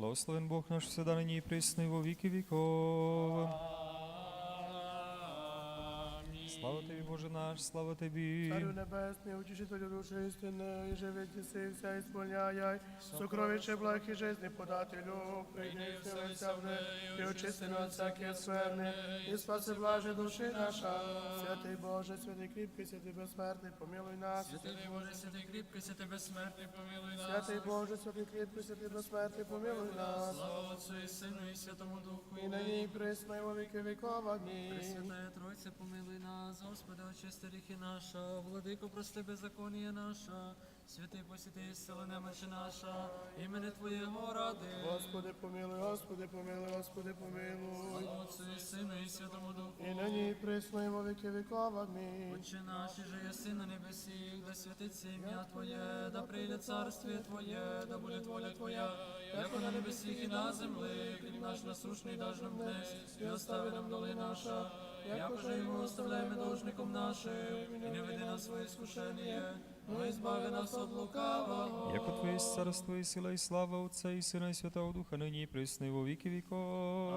Благословен Бог наш всегда нині і присни во віки віков. Слава тобі, Боже наш, слава тобі. Царю небесний, утішителю душі істини, і живи тіси, вся ісполняй, сокровище благ і жизни подателю, прийди вселися в них, і очисти нас всякі сферни, і спаси блаже душі наша. Святий Боже, святий кріпкий, святий безсмертний, помилуй нас. Святий Боже, святий кріпкий, святий безсмертний, помилуй нас. Святий Боже, святий кріпкий, святий безсмертний, помилуй нас. Слава Отцю і Сину і Святому Духу. І нині і присно, і во віки віков. Амінь. Пресвятая Тройця, помилуй нас, Господи, очисти ріхи наша, владико, прости беззаконія наша, святий посіти сила немочі наша, імени Твоєго ради. Господи, помилуй, Господи, помилуй, Господи, помилуй. Отцю і Сину і Святому Духу. І нині і присно, во віки віков. Амінь. Отче наш, і же єси на небесі, да святиться ім'я Твоє, да прийде царствіє Твоє, да буде воля Твоя, як на небесі і на землі, хліб наш насушний даж нам днес, і остави нам доли наша, як уже йому оставляємо должником нашим, і не веди нас своє скушення, избави нас від лукавого. Яко Твоє царство і сила, і слава Отця і Сина, і Святого Духа, нині і присни во віки віков.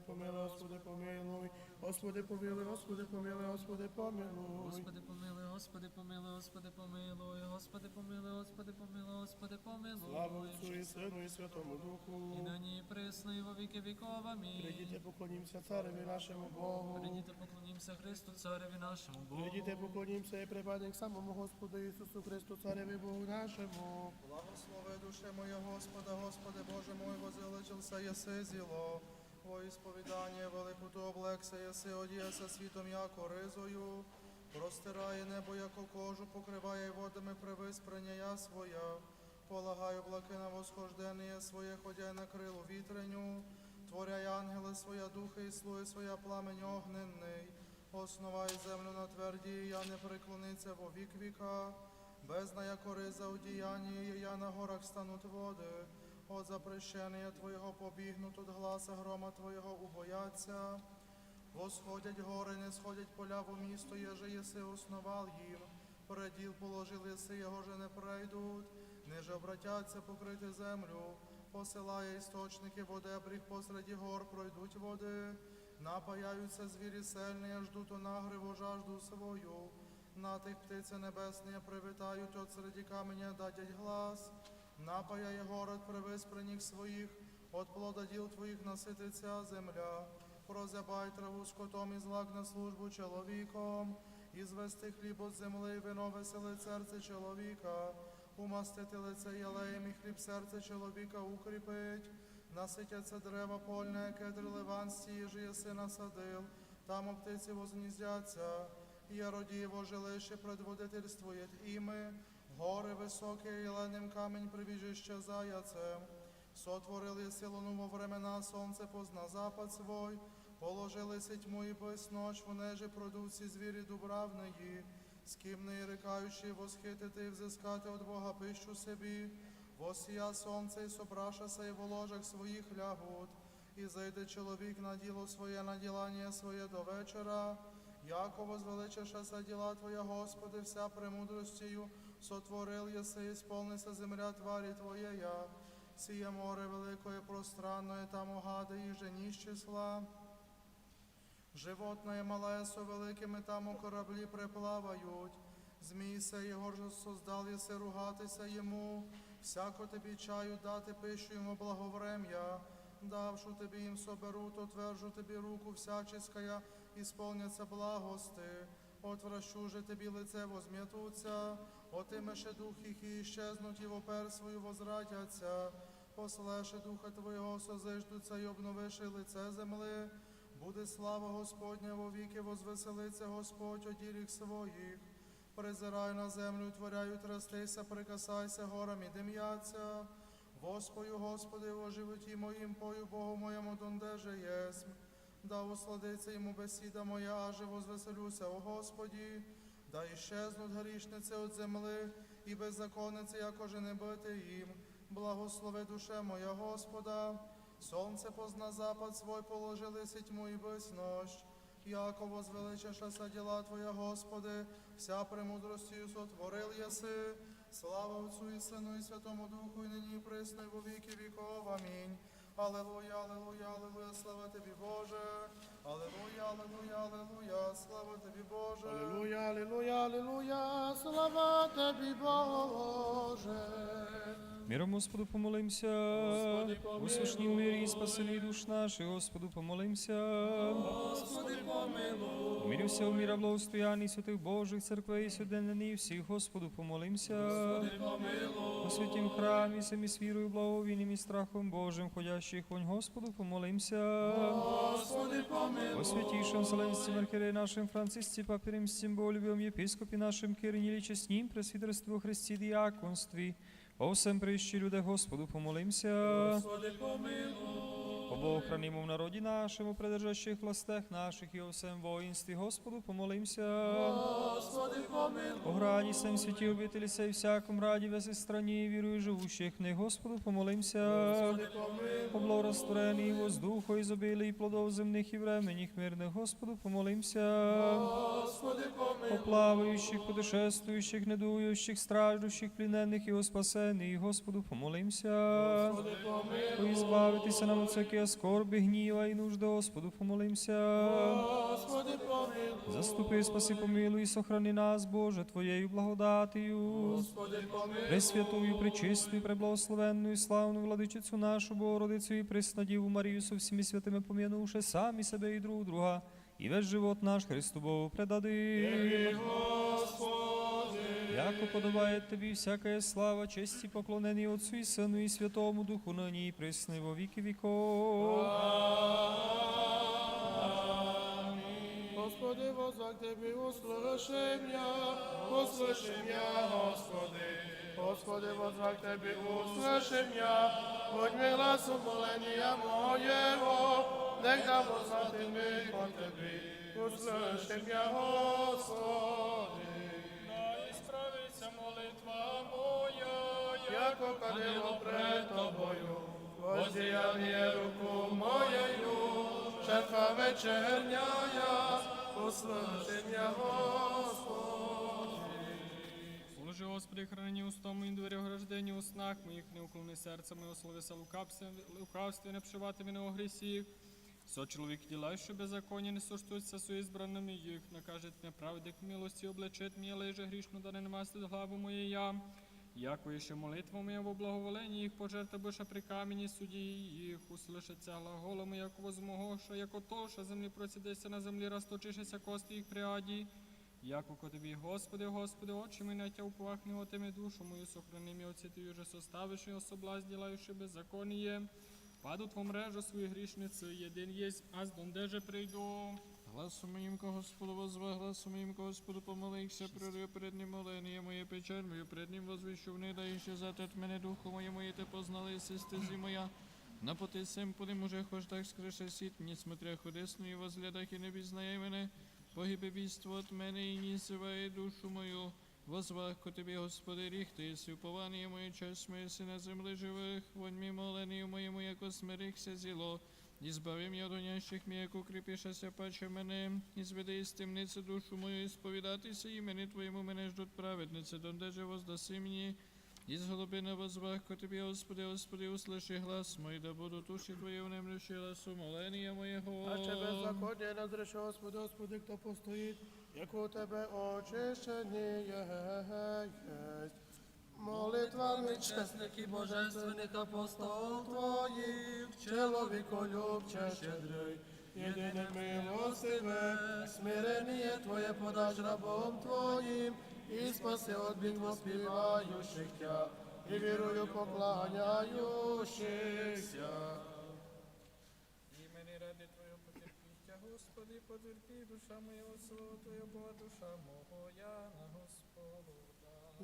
Помилуй, Господи помилуй, Господи помилуй, Господи помилуй, Господи помилуй, Господи помилуй. Господи помилуй, Господи помилуй, Господи помилуй, Господи помилуй, Господи помилуй, Господи Слава помилуй. Отцю і Сину і Святому І Духу. нині і присно, і во віки віков. Амінь. Прийдіте, поклонімося цареві нашому Богу. Прийдіте, поклонімося Христу, Цареві нашому Богу. Прийдіте, поклонімося і припадемо к самому Господу Ісусу Христу, цареві Богу нашому. Благослови душе моя Господа, Господи Боже мой, возеличився єси зіло. Во ісповідання велику то облекся єси, одіяся світом яко ризою. Простирає небо, яко кожу, покриває водами привиспрення я своя. Полагаю облаки на восхождення своє, ходя на крилу вітреню. Творяй ангели своя духи і слуги своя пламень огненний. Основай землю на тверді, я не приклониться во вік віка. Бездна яко риза у діянні, я на горах стануть води. От запрещення Твоєго побігнуть, от гласа грома Твоєго убояться. Восходять гори, не сходять поля во місто, єже єси основал їм. Переділ положив єси, його же не пройдуть. Ниже обратяться покрити землю. Посилає істочники води, бріг гор пройдуть води. Напаяються звірі сельні, ждуть у нагриву жажду свою. На тих птиці небесні привітають от середі каменя дадять глас. Напаяє город привиспрених своїх, от плода діл твоїх насититься земля. Прозябай траву скотом і злак на службу чоловіком, і звести хліб от земли, вино веселить серце чоловіка, умастити лице єлеєм і хліб серце чоловіка укріпить. Наситяться дерева польне, кедр ливанські, їжі єси насадил, там у птиці возніздяться. Я родіво жилище предводительствує іми, гори високі, єленим камінь прибіжище заяцем. Сотворили силу во времена, сонце позна запад свой, положили тьму і без ночь, вони же продувці звірі дубравної, з ким не рикаючи восхитити і взискати от Бога пищу собі, восія сонце і собрашася і в ложах своїх лягут, і зайде чоловік на діло своє, на ділання своє до вечора, Яко возвеличишася діла Твоя, Господи, вся премудростію, сотворил єси, і сповнися земля тварі Твоєя, сіє море великое пространное, там огади і жені з числа. Животное мале со великими там у кораблі приплавають. Змій се його ж создал, єси ругатися йому, всяко тобі чаю дати пищу йому благоврем'я, давшу тобі їм соберу, то твержу тобі руку всяческая, ісполняться благости. Отвращу же тобі лице возм'ятуться, отимеше дух їх і іщезнуть, і вопер свою возвратяться. Послеше духа Твого, созиждуться і обновиши лице земли. Буде слава Господня во віки, возвеселиться Господь оділіх своїх. Призирай на землю, творяю трястися, прикасайся горам і дим'яться. Воспою, Господи, о животі моїм, пою Богу моєму, дондеже єсмь. Да усладиться йому бесіда моя, аже возвеселюся, о Господі. Да іщезнуть грішниці від земли, і беззаконниці, якоже не бити їм. Благослови душе моя Господа. Сонце позна запад свой положили тьму і безнощ. Яко возвеличишася діла Твоя, Господи, вся премудростю сотворил єси, Слава Отцу і Сину і Святому Духу, і нині і присно, і во віки віков. Амінь. Аллилуйя, аллилуйя, аллилуйя, слава тобі, Боже. Аллилуйя, аллилуйя, аллилуйя, слава тобі, Боже. Алілуя, алілуя, алілуя, слава тобі, Боже. Миром Господу помолимся. У священнім мирі і спасенні душ наших, Господу помолимся. Господи, помилуй. Умирився у міра благостоянні святих Божих церквей, сюденні всіх, Господу помолимся. У святім храмі, самі з вірою, благовінням і страхом Божим, ходящих вонь, Господу помолимся. Господи, помилуй. О святейшем Вселенстве Архиерее нашим Франциске, Папе Римским, Болюбем, Епископе нашим Кириле, честним, пресвитерству Христе, диаконстве, о всем прищи люде Господу помолимся. Господи, помилуй. О Богохранимом в народі нашому, придержащих властях наших і о всем воїнстві, Господу помолимся. Господи, помилуй. О граді сем святі обителі сей всяком раді весі страні, вірую живущих них, Господу помолимся. О благорастворенні воздуху, ізобілі і плодов земних і временіх мирних, Господу помолимся. Господи, помилуй. О плаваючих, путешествуючих, недуючих, страждущих, плінених і о спасених, Господу помолимся. О ізбавитися нам от скорби, гніва і нужди, Господу помолимся. Господи, помилуй. Заступи, спаси, помилуй і сохрани нас, Боже, Твоєю благодатію. Господи, помилуй. Пресвятую, пречистую, преблагословенну і славну владичицю нашу Богородицю і приснадіву Марію со всіми святими пом'янувши самі себе і друг друга, і весь живот наш Христу Богу предади. Яко подобає тобі всяка слава, честь і поклонені Отцу і Сину і Святому Духу нині і присно і во віки віков. Господи, возак Тебе услышим я, услышим я, Господи. Господи, возак Тебе услышим я, Подьми глас умоления моего, Нехда вознати ми по Тебе, услышим я, Господи. Яко кадило пред Тобою, воздіяння руку моєю, жертва вечерняя, услышим я, Господи. Положи, Господи, храни устом і дворі ограждені у снах моїх, не уклони серця моє, словеса лукавстві, не пшивати мене у грісіх. Со чоловік діла, що беззаконня не соштуються со ізбраними їх, накажет неправди к милості, облечет мені, леже грішну, да не намастить главу моє я. Яко ще молитва моя во благоволенні їх пожерта биша при камені суді їх, услышаться глаголами, як возмогоша, яко то, що землі процідеться на землі, розточишеся кости їх приаді. Яко ко тобі, Господи, Господи, очі мене тя уповах не отими душу мою, сохрани мі оці ти вже составиш і особлаз, ділаючи беззаконіє. Паду твом мрежу свою грішницю, єдин єсть, аз дондеже прийду. Гласом моїмко, Господу возва, гласом моїмко, Господу помолився, прорив перед ним молення моє печаль, мою пред ним возвіщу в неда, і ще затет мене духу моє, моє те познали, си стезі моя. На поти сем подим уже хоч так скрише сіт, ні смотря ходесно і возглядах і не пізнає мене, погибе війство от мене і ні сиває душу мою. Возвах ко тобі, Господи, ріг ти, єси уповання моє, час моє, си на землі живих, вонь мій моленію моєму, яко смирихся зіло. І збави м'я донящих мій, як укріпішася паче мене, і зведи із темниці душу мою, і сповідатися імені Твоєму мене ждуть праведниці, дондеже воздаси мені, і з глибини возвах ко Тобі, Господи, Господи, услиши глас мой, да буду туші Твоє внемлющі гласу молення моєго. А че беззаконня не зрече, Господи, Господи, хто постоїть, як у Тебе очищені єсть. Молитвами чесних і божественних апостол Твоїх, чоловіколюбче щедрий, єдине милостиве, смирення Твоє подаж рабом Твоїм, і спаси от бід воспіваючих Тя, і вірую поклоняючихся. Імені ради Твоєго потерпіття, Господи, потерпі, душа моя, слово Твоє, Бога, душа моя на Господу.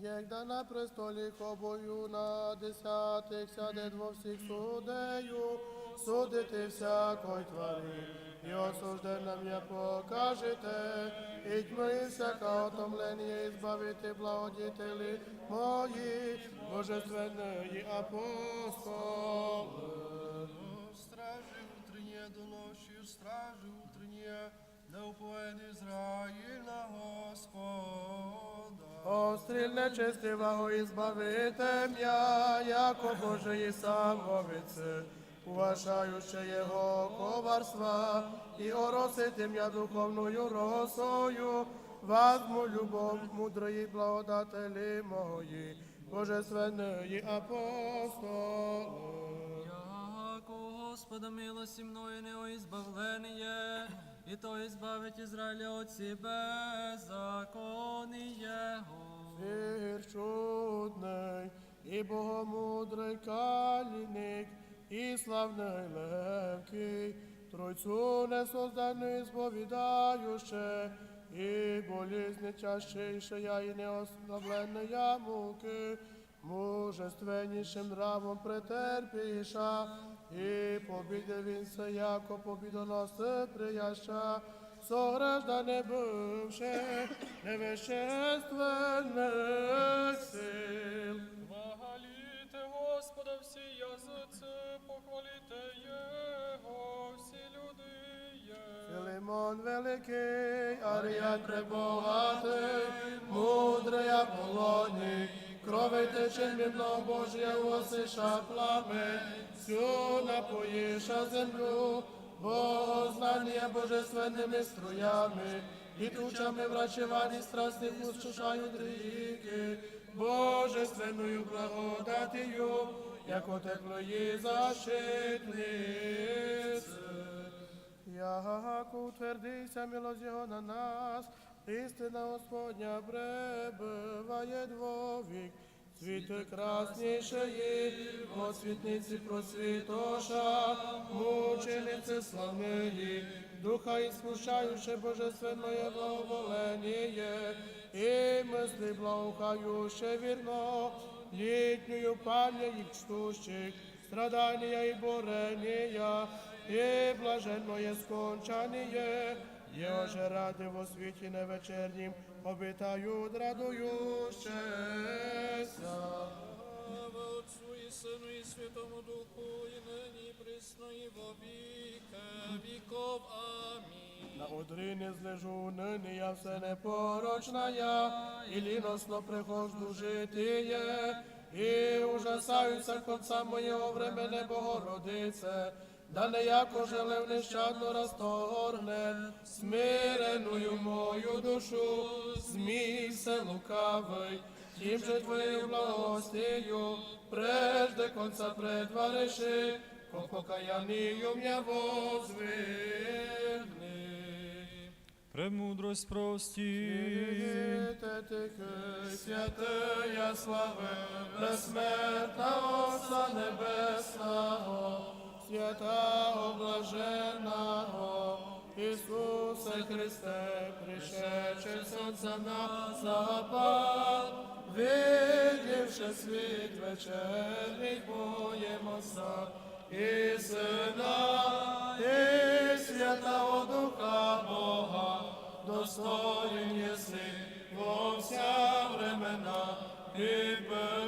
Єгда на престолі обою на десятих сяде дво всіх судею, судити всякой твари, і осуждена м'я покажете, і тьми всяка отомлення, і збавити благодітелі мої, божественної апостоли. Стражи утренние до ночи, стражи утренние, Не упоен Ізраїль на Господа. Остріль нечестивого і збавите м'я, яко Боже і самовице, уважаючи його коварства, і оросити м'я духовною росою, возьму любов мудрої благодателі мої, божественної апостоли. Яко Господа милості мною не избавление, и то избавить Израиля от себе закони Его. Вір чудний, і богомудрий каліник, і славний легкий, Тройцю несозданий сповідаючи, і болізни я і неославленная муки, мужественнішим нравом претерпіша, і побіде він се, яко побідоноси прияща, сограждане бывших невещественных сил. Хвалите Господа всі язиці, похвалите Його всі люди є. Филимон великий, Аріан пребогатий, мудрий Аполлоній, крови тече мідно Божє осиша плами, всю напоїша землю, Богознання божественними струями, і тучами врачевані страстних ущушають ріки, божественною благодатію, яко теплої защитниці. Як утвердися милость Його на нас, істина Господня пребиває двовік, світи краснішої, освітниці просвітоша, мучениці славної, духа іскушаючи божественне благоволення, і мисли благоухаючи вірно, літнюю пам'ять їх чтущих, страдання і борення, і блаженное скончання, є же ради во світі невечернім, обитають радуючеся. Слава Отцу і Сину і Святому Духу, і нині, присно, і во віки віков. Амінь. На одрини злежу нині я все непорочна я, і ліносно прихожду житиє, і ужасаюся конца моєго времени Богородице, да не яко желев нещадно розторгне, смиреною мою душу, смійся лукавий, тим же твоєю благостію, прежде конца предвариши, по покаянию м'я возвигни. Премудрость прості. Святая слави, безсмертна Отца Небесного, святого блаженного, Ісусе Христе, пришедший сонця на запад, видівши світ вечерний, боємося, і Сина, і Святого Духа Бога, достоин єси во вся времена, і пити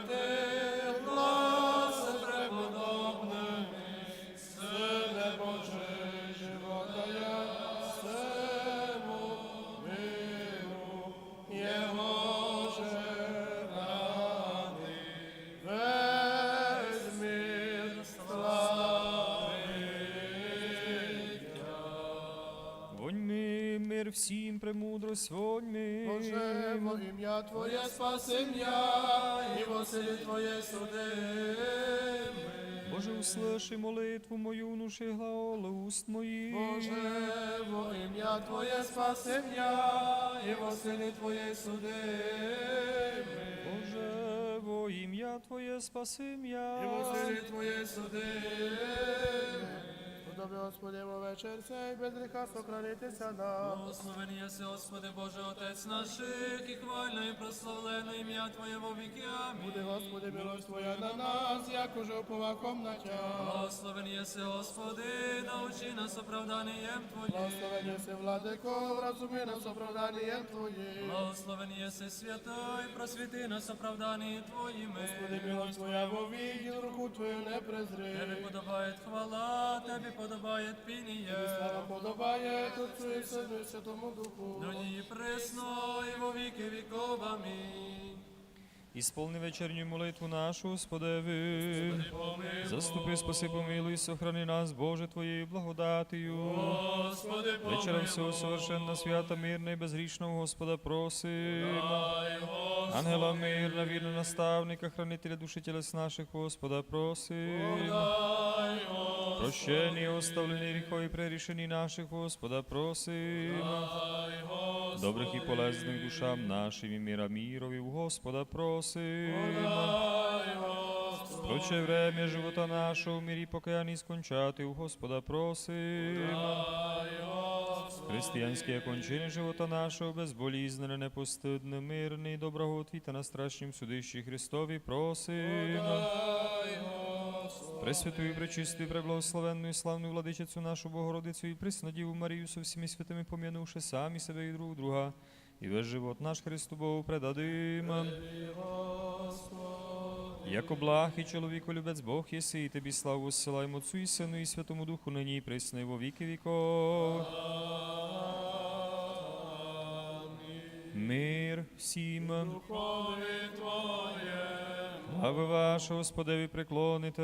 премудрость воньми. Боже, во ім'я Твоє спаси м'я, і во силі Твоє суди. Боже, услыши молитву мою, внуши глаголи уст моїх. Боже, во ім'я Твоє спаси м'я, і во силі Твоє суди. Боже, во ім'я Твоє спаси І м'я. во силі Твоє суди. Подоби, Господи, во вечір цей, без гріха сохранитися нам. Благословен єси, Господи Боже, Отець наших, і хвально і прославлено ім'я Твоє во віки. Амінь. Буде, Господи, милость Твоя на нас, як уже уповаком на Тя. Благословен єси, Господи, научи нас оправданням Твоїм. Благословен єси, владико, вразуми нас оправданням Твоїм. Благословен єси святой, просвіти нас оправданні Твоїми. Господи, милость Твоя во віки, руку Твою не презри. Тебе подобає хвала, Тебе подобає подобает пиnie, Слава подобає Отцу і Сину і Святому Духу. ныне и пресно, и во веки веков. Аминь. Ісполни вечерню молитву нашу, Господеви. Заступи, спаси, помилуй, сохрани нас, Боже, Твоєю благодатію. Господи, Вечера всього совершенна, свята, мирна і безгрішного Господа просимо. Ангела мирна, вірна наставника, хранителя душі тілес наших, Господа просимо. Прощені, оставлені гріхові прерішені наших, Господа просимо. Добрих і полезних душам нашим і міра мірові, у Господа просимо. Проче время живота нашого в мирі покаянні скончати, у Господа просимо. Християнські кончини живота нашого, безболізнене, непостидне, мирне, і доброготвіта на страшнім судищі Христові просимо. Пресвятую, пречистую, преблагословенну і славну владичицю нашу Богородицю і приснодіву Марію со всіми святими пом'янувши самі себе і друг друга, і весь живот наш Христу Богу предадим. Яко благ і чоловіко любець Бог єси, і тобі славу зсилаємо Отцу і Сину і Святому Духу нині і присно і во віки віков. Мир всім. Слави вашого, Господеві, преклоните.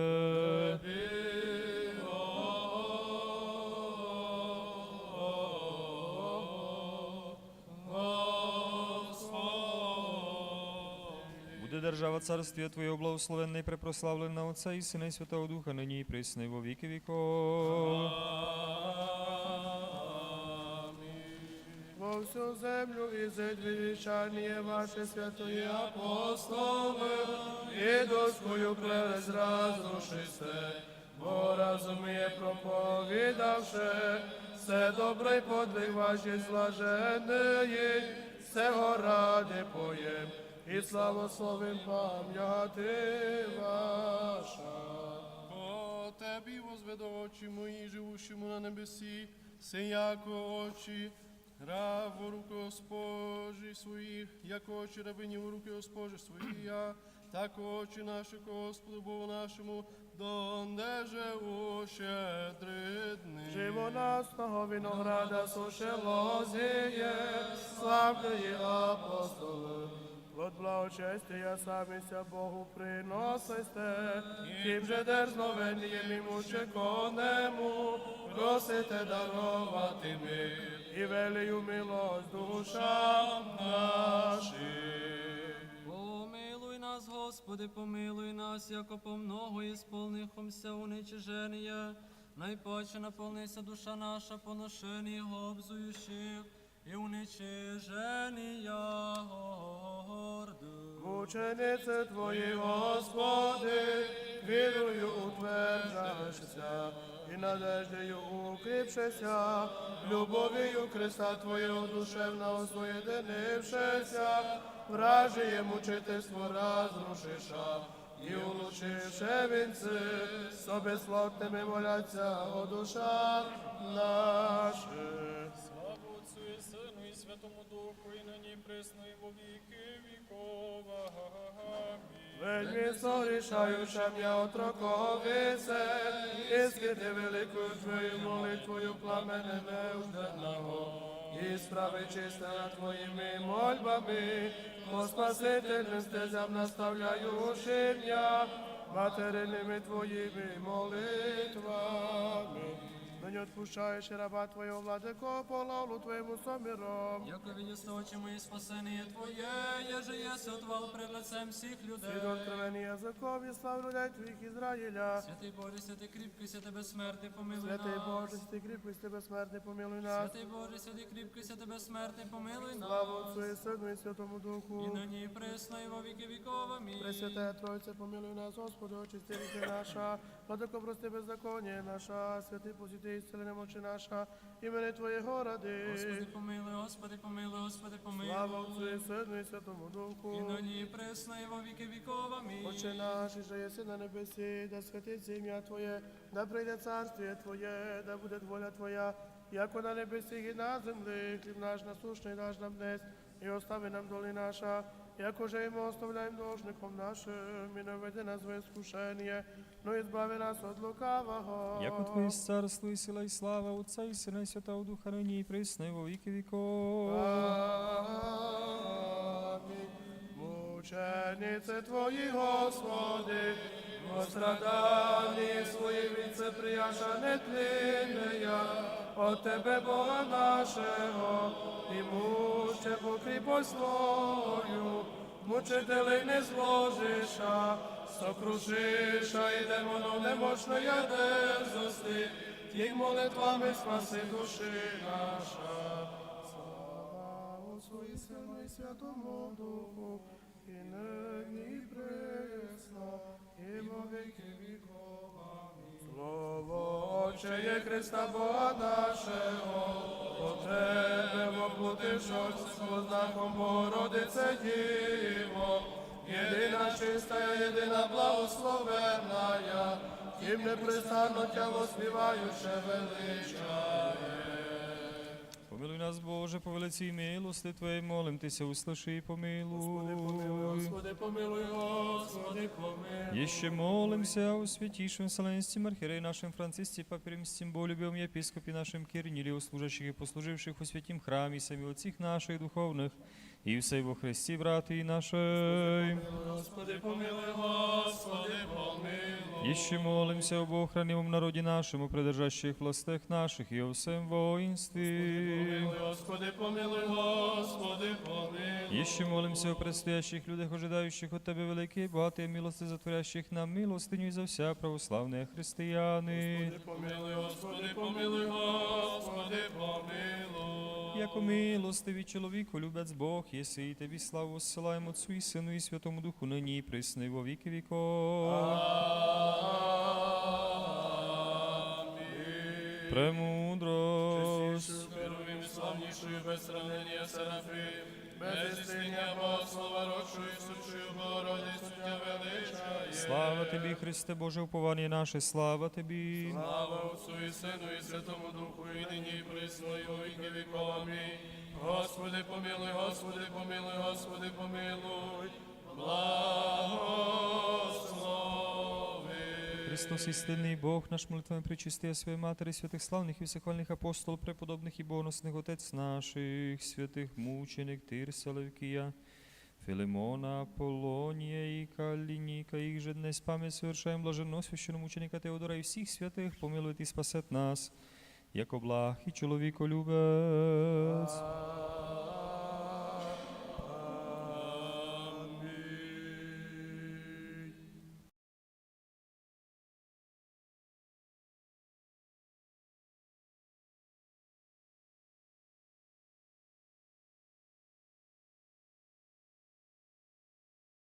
Буде держава царствія Твоєго благословенна і препрославлена Отця і Сина і Святого Духа, нині і присно і во віки віков. Всю землю і вещание ваше святої апостоли, і доскою прелесть разрушисте, бо разуміє проповідавше, все добрий подвиг ваші слаженої, всего ради поєм, і славословим пам'яти ваша. О Тебі возведу очі мої, живущому на небесі, сияко очі, раб у руки Госпожі своїх, як очі рабині у руки Госпожі свої, я, так очі наші Господу Богу нашому, донде же у щедрі дни. Живоносного винограда сушило зіє, славної апостоли. Плод благочестия самися Богу приносите, тим же дерзновенням і мучеконему, просите дарувати ми, і велію милость душам нашим. Помилуй нас, Господи, помилуй нас, яко по много сповнихомся уничиження. Найпаче наповнися душа наша поношені обзуючих і уничиження горду. Мученице Твої, Господи, вірою утверджаєшся, і надеждою укріпшися, любов'ю Христа Твого душевного соєдинившися, вражіє мучительство разрушиша, і улучивши вінці, собі слотними моляться о душах наших. Святому Духу, і нині і присно і во віки віков. Амінь. Вельми м'я отроковице, і скити великою твою молитвою пламене неужденного, і справи чисте над твоїми мольбами, по спасительним стезям наставляючи м'я, материними твоїми молитвами. Нині отпущаєш раба Твого владико, по лавлу Твоєму somіrom. Яко видясте очі мої спасення Твоє, еже єси отвал пред лицем всіх людей. Світ откровені язикові, слав людей Твоїх Ізраїля. Святий Боже, святий кріпкий, святий безсмертний, помилуй нас. Боже, святий кріпкий, тебе смертний, помилуй нас. Святий Боже, святий кріпкий, святий безсмертний, помилуй Слава нас. Отцу і Сину і Святому Духу. І нині і присно, і во віки віков. Амінь. Пресвятая Тройця, помилуй нас, Господи, очисти наша, владико прости беззаконня наша, святий посіти і зцілення наша, імени Твоєго ради. Господи, помилуй, Господи, помилуй, Господи, помилуй. Слава Отцу і Сину і Святому Духу. І нині і присно, і во віки віков. Амінь. Отче наш, і же єси на небесі, да святиться ім'я Твоє, да прийде царствіє Твоє, да буде воля Твоя, яко на небесі і на землі, хліб наш насущний даш нам днес, і остави нам доли наша, як уже и мы оставляем должником нашим, и не введи нас в искушение, но избави нас от лукавого. Яко Твоє є царство і сила і слава Отця і Сина і Святого Духа нині і присно і во віки віков. Амінь. Мученице Твої, Господи, во страданні свої віце прияша нетління, от Тебе, Бога нашого, і муще покріпость Твою, мучителей не зложиша, сокрушиша і демону немощної дерзости, тих молитвами спаси душі наша. Слава Отцу і Сину і Святому Духу, і нині і і во віки віков. Амінь. Слово Христа Бога нашого, по Тебе воплотившись знаком Богородице Діво, єдина чиста, єдина благословенна, тим непрестанно Тя воспіваюче величає. Помилуй нас, Боже, по велиці і милости Твоєї, молим Тися, услиши і помилуй. Господи, помилуй, Господи, помилуй. Іще молимся у святейшем Вселенском архірей нашим Францисті, папірім Стімболюбім, Болюбем, нашим Кирнілі, у служащих і послуживших у святім храмі, самі отців наших духовних, і все во Христі, брати нашей. Господи, помилуй, Господи, помилуй. Еще молимся об охранимом народе нашем, о придержащих властях наших и о всем воинстве. Помилуй, Господи, помилуй, Господи, помилуй. Еще молимся о предстоящих людях, ожидающих от Тебе великие и богатые милости, затворящих нам милостыню и за вся православные христианы. Помилуй, Господи, помилуй, Господи, помилуй. Яко милостивий чоловіку, любець Бог, єси і Тобі славу посилаємо Отцу і Сину і Святому Духу, нині і присно, во віки віков. Премудрость. Первым славнейшую без сравнения Серафим, без истиня Богослова, родшую и сучую Богородицу Тя величає. Слава Тобі, Христе Боже, уповання наше, слава Тобі. Слава Отцу і Сину і Святому Духу, і нині і присно, і во віки віков. Амінь. Господи, помилуй, Господи, помилуй, Господи, помилуй. Благослови. Христос істинний Бог, наш молитвами причистия своєї Матері, святих славних і всехвальних апостол, преподобних і богоносних Отець наших, святих мученик Тирса, Левкія, Филимона, Аполлонія і Калініка, їх же днес пам'ять совершаємо блаженного священного мученика Теодора і всіх святих, помилуйте і спасет нас, як благ і чоловіколюбець.